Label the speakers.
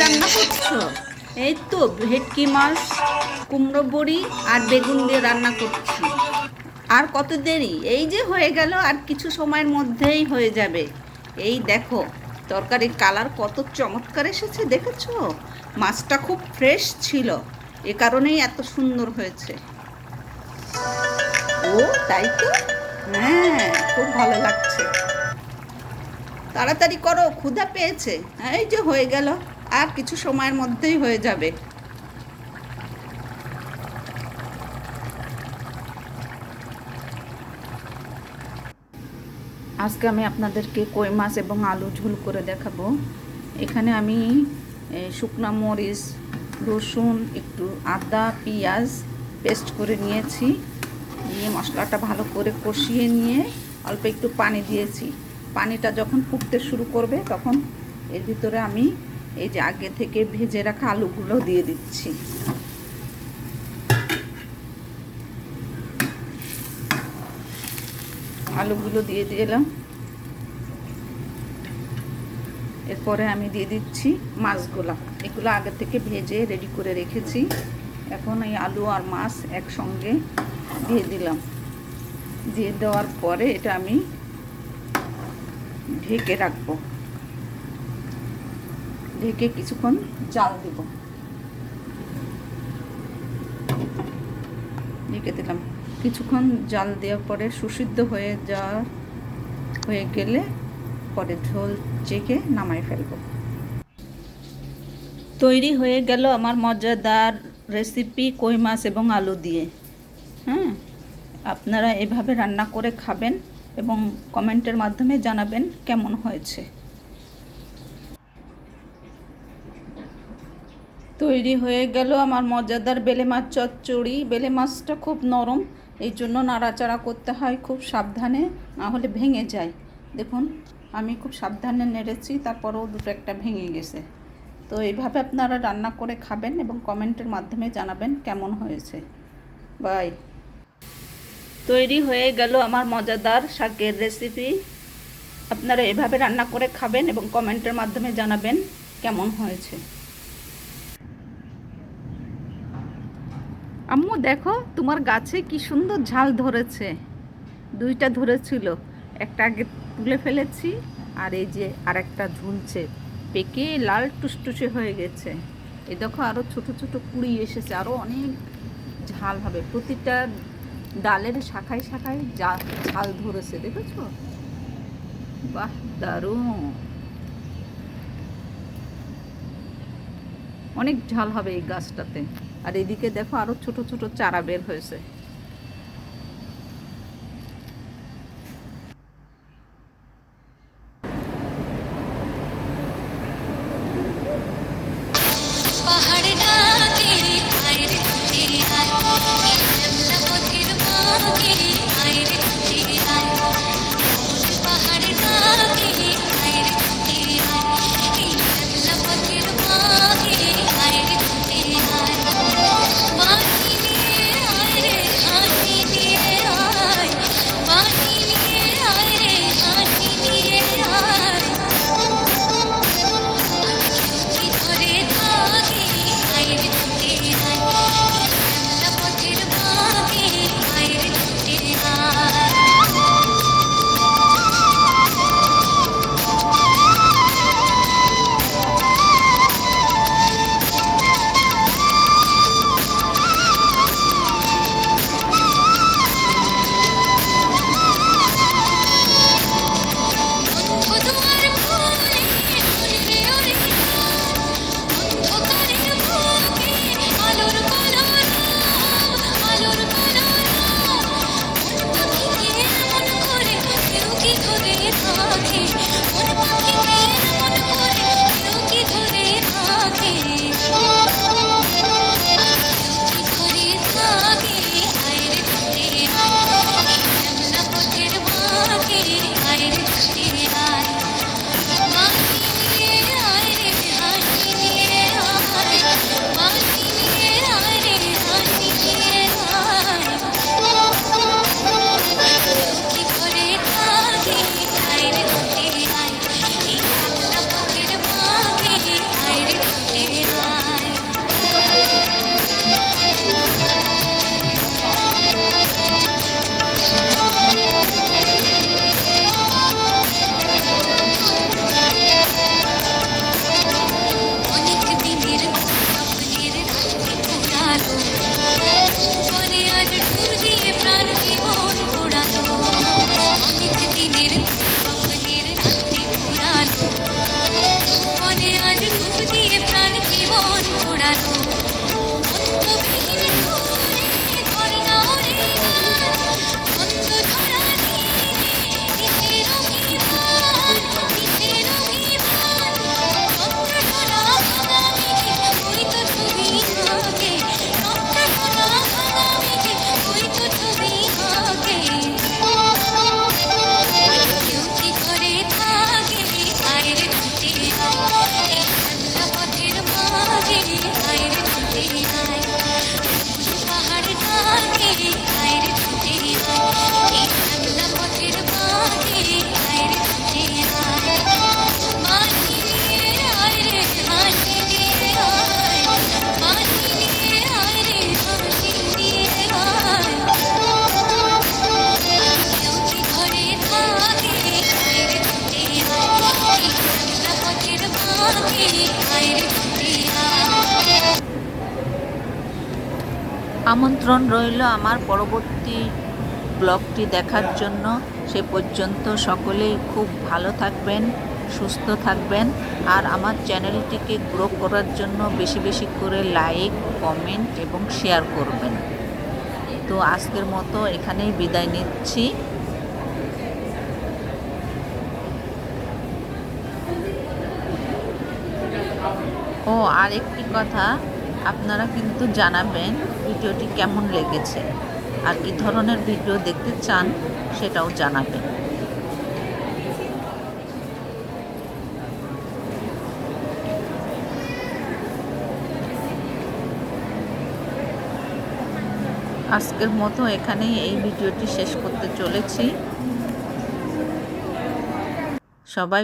Speaker 1: রান্না করছ? এই তো, ভেটকি মাছ, কুমড়ো বড়ি আর বেগুন দিয়ে রান্না করছি। আর কত দেরি? এই যে হয়ে গেল, আর কিছু সময়ের মধ্যেই হয়ে যাবে। এই দেখো, তরকারির কালার কত চমৎকার এসেছে, দেখেছ? মাছটা খুব ফ্রেশ ছিল, এ কারণেই এত সুন্দর হয়েছে। ও, তাই তো? হ্যাঁ খুব ভালো লাগছে। তাড়াতাড়ি করো, ক্ষুধা পেয়েছে। এই যে হয়ে গেল, আর কিছু সময়ের মধ্যেই হয়ে যাবে। আজকে আমি আপনাদেরকে কই মাছ এবং আলু ঝোল করে দেখাবো। এখানে আমি শুকনা মরিচ, রসুন, একটু আদা, পেঁয়াজ পেস্ট করে নিয়েছি। নিয়ে মশলাটা ভালো করে কষিয়ে নিয়ে অল্প একটু পানি দিয়েছি। পানিটা যখন ফুটতে শুরু করবে, তখন এর ভিতরে আমি এই যে আগে থেকে ভেজে রাখা আলুগুলো দিয়ে দিচ্ছি। আলুগুলো দিয়ে দিলাম। এরপরে আমি দিয়ে দিচ্ছি মাছগুলো। এগুলো আগে থেকে ভেজে রেডি করে রেখেছি। এখন এই আলু আর মাছ একসঙ্গে দিয়ে দিলাম। দিয়ে দেওয়ার পরে এটা আমি ঢেকে রাখব। ঢেকে কিছুক্ষণ জাল দেব। ঢেকে দিলাম। কিছুক্ষণ জাল দেওয়ার পরে সুসিদ্ধ হয়ে যাওয়ার, হয়ে গেলে পরে ঝোল চেকে নামাই ফেলব। তৈরি হয়ে গেল আমার মজাদার রেসিপি কই মাছ এবং আলু দিয়ে। হ্যাঁ আপনারা এভাবে রান্না করে খাবেন। এবং কমেন্টের মাধ্যমে জানাবেন কেমন হয়েছে। তৈরি হয়ে গেল আমার মজাদার বেলে মাছ চচ্চড়ি। বেলে মাছটা খুব নরম, এই জন্য নাড়াচাড়া করতে হয় খুব সাবধানে, না হলে ভেঙে যায়। দেখুন, আমি খুব সাবধানে নেড়েছি, তারপরেও দুটো একটা ভেঙে গেছে। তো এইভাবে আপনারা রান্না করে খাবেন এবং কমেন্টের মাধ্যমে জানাবেন কেমন হয়েছে। বাই। তৈরি হয়ে গেল আমার মজাদার শাকের রেসিপি আপনারা এভাবে রান্না করে খাবেন এবং কমেন্টের মাধ্যমে জানাবেন কেমন হয়েছে। আম্মু, দেখো, তোমার গাছে কি সুন্দর ঝাল ধরেছে। দুইটা ধরেছিল, একটা আগে তুলে ফেলেছি, আর এই যে আরেকটা ঝুলছে। পেকে লাল টুসটুসে হয়ে গেছে। এ দেখো আরও ছোট ছোট কুড়ি এসেছে আরও অনেক ঝাল হবে। প্রতিটা ডালের শাখায় শাখায় যা ছাল ধরেছে, দেখেছ? বাহ, দারুণ। অনেক ঝাল হবে এই গাছটাতে। আর এদিকে দেখো আরও ছোট ছোট চারা বের হয়েছে।
Speaker 2: प्राण मोरे की ओर
Speaker 1: আমন্ত্রণ রইল আমার পরবর্তী ব্লগটি দেখার জন্য। সে পর্যন্ত সকলেই খুব ভালো থাকবেন, সুস্থ থাকবেন, আর আমার চ্যানেলটিকে গ্রো করার জন্য বেশি বেশি করে লাইক, কমেন্ট এবং শেয়ার করবেন। তো আজকের মতো এখানেই বিদায় নিচ্ছি। ও, আর একটি কথা। আপনারা কিন্তু জানাবেন ভিডিওটি কেমন লেগেছে। আর কি ধরনের ভিডিও দেখতে চান সেটাও জানাবেন। আজকের মতো এখানেই এই ভিডিওটি শেষ করতে চলেছি। সবাই